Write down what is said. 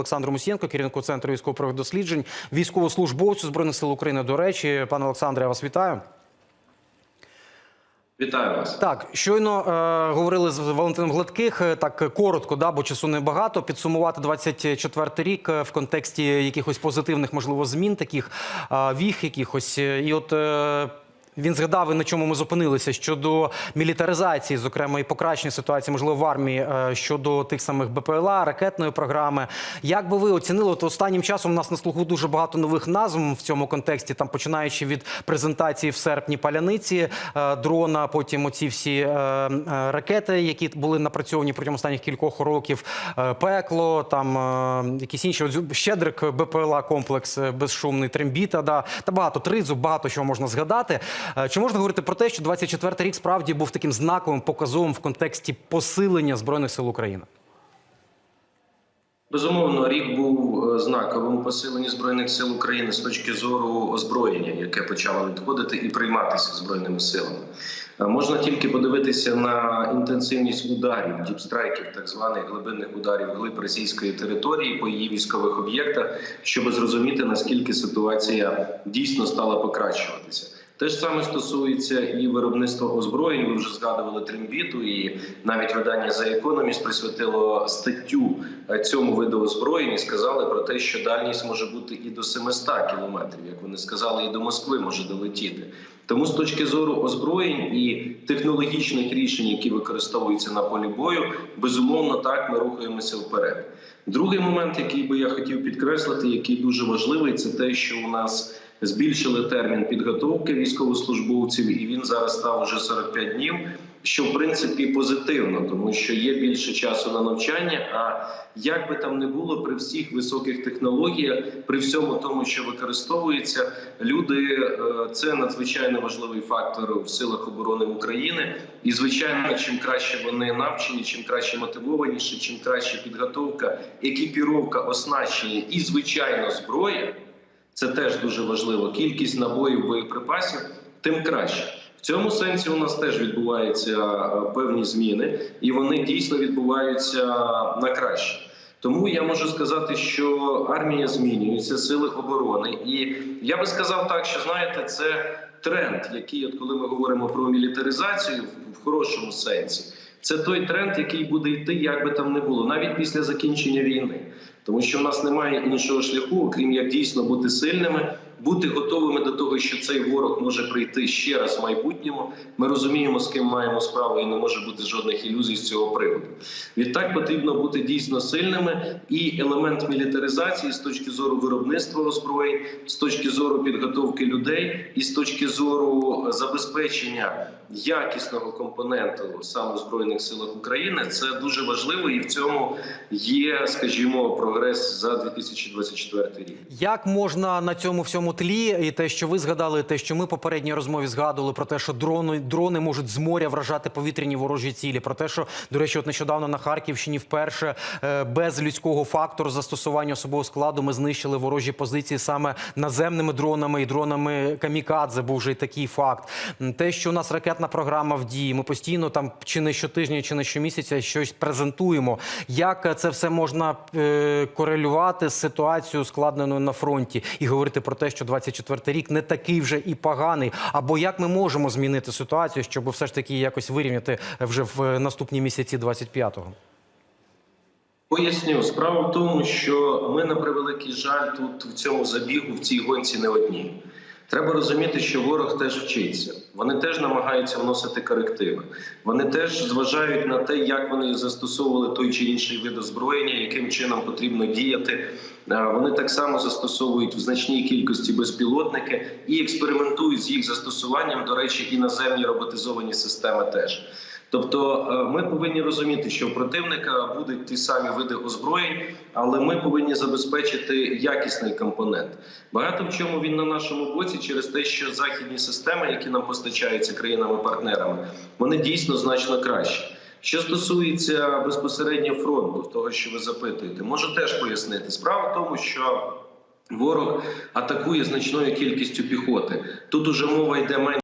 Олександру Мусієнко, керівнику центру військово-правових досліджень, військовослужбовцю збройних сил України. До речі, пане Олександре, я вас вітаю. Вітаю вас. Так, щойно е, говорили з Валентином Гладких. е, Так коротко, да, бо часу небагато. Підсумувати 24-й рік е, в контексті якихось позитивних, можливо, змін, таких е, віх, якихось. І от е, він згадав, на чому ми зупинилися щодо мілітаризації, зокрема і покращення ситуації, можливо, в армії е, щодо тих самих БПЛА, ракетної програми. Як би ви оцінили? От останнім часом у нас на слуху дуже багато нових назв в цьому контексті, там починаючи від презентації в серпні паляниці е, дрона, потім оці всі е, ракети, які були напрацьовані протягом останніх кількох років, пекло, там якісь інші щедрик, БПЛА комплекс безшумний, трембіта, да, та багато тризу, багато чого можна згадати. Е, Чи можна говорити про те, що 24-й рік справді був таким знаковим показовим в контексті посилення збройних сил України? Безумовно, рік був е, знаковим посиленні збройних сил України з точки зору озброєння, яке почало відходити і прийматися збройними силами. Е, Можна тільки подивитися на інтенсивність ударів, діпстрайків, так званих глибинних ударів глиб російської території по її військових об'єктах, щоб зрозуміти наскільки ситуація дійсно стала покращуватися. Те ж саме стосується і виробництва озброєнь. Ви вже згадували трембіту, і навіть видання The Economist присвятило статтю е, цьому виду озброєнь і сказали про те, що дальність може бути і до 700 кілометрів, як вони сказали, і до Москви може долетіти. Тому з точки зору озброєнь і технологічних рішень, які використовуються на полі бою, безумовно так ми рухаємося вперед. Другий момент, який би я хотів підкреслити, який дуже важливий, це те, що у нас збільшили термін підготовки військовослужбовців, і він зараз став уже 45 днів. Що в принципі позитивно, тому що є більше часу на навчання. А як би там не було, при всіх високих технологіях, при всьому тому, що використовується, люди е, це надзвичайно важливий фактор в силах оборони України. І звичайно, чим краще вони навчені, чим краще мотивованіше, чим краще підготовка, екіпіровка, оснащення і звичайно зброя. Це теж дуже важливо. Кількість набоїв боєприпасів, тим краще. В цьому сенсі у нас теж відбуваються е, певні зміни, і вони дійсно відбуваються на краще. Тому я можу сказати, що армія змінюється, сили оборони, і я би сказав так, що знаєте, це тренд, який, от коли ми говоримо про мілітаризацію в- в хорошому сенсі, це той тренд, який буде йти, як би там не було, навіть після закінчення війни, тому що в нас немає іншого шляху, окрім як дійсно бути сильними, бути готовими до того, що цей ворог може прийти ще раз в майбутньому. Ми розуміємо, з ким маємо справу, і не може бути жодних ілюзій з цього приводу. Відтак потрібно бути дійсно сильними, і елемент мілітаризації з точки зору виробництва озброєнь, з точки зору підготовки людей і з точки зору забезпечення якісного компоненту саме збройних силах України. Це дуже важливо, і в цьому є, скажімо, прогрес за 2024 рік. Як можна на цьому всьому тлі, і те, що ви згадали, те, що ми попередній розмові згадували про те, що дрони, дрони можуть з моря вражати повітряні ворожі цілі, про те, що до речі, от нещодавно на Харківщині вперше е, без людського фактору застосування особового складу ми знищили ворожі позиції саме наземними дронами і дронами камікадзе. Був вже й такий факт. Те, що у нас ракетна програма в дії, ми постійно там чи не щотижня, чи не щомісяця щось презентуємо. Як це все можна е, корелювати з ситуацією складненою на фронті і говорити про те, що 24 рік не такий вже і поганий, або як ми можемо змінити ситуацію, щоб все ж таки якось вирівняти вже в наступні місяці 25-го? Поясню, справа в тому, що ми на превеликий жаль тут в цьому забігу, в цій гонці не одні. Треба розуміти, що ворог теж вчиться. Вони теж намагаються вносити корективи. Вони теж зважають на те, як вони застосовували той чи інший вид озброєння, яким чином потрібно діяти. Вони так само застосовують в значній кількості безпілотники і експериментують з їх застосуванням. До речі, і наземні роботизовані системи теж. Тобто е, ми повинні розуміти, що у противника будуть ті самі види озброєнь, але ми повинні забезпечити якісний компонент. Багато в чому він на нашому боці через те, що західні системи, які нам постачаються країнами-партнерами, вони дійсно значно кращі. Що стосується безпосередньо фронту, того, що ви запитуєте, можу теж пояснити. Справа в тому, що ворог атакує значною кількістю піхоти. Тут уже мова йде менше.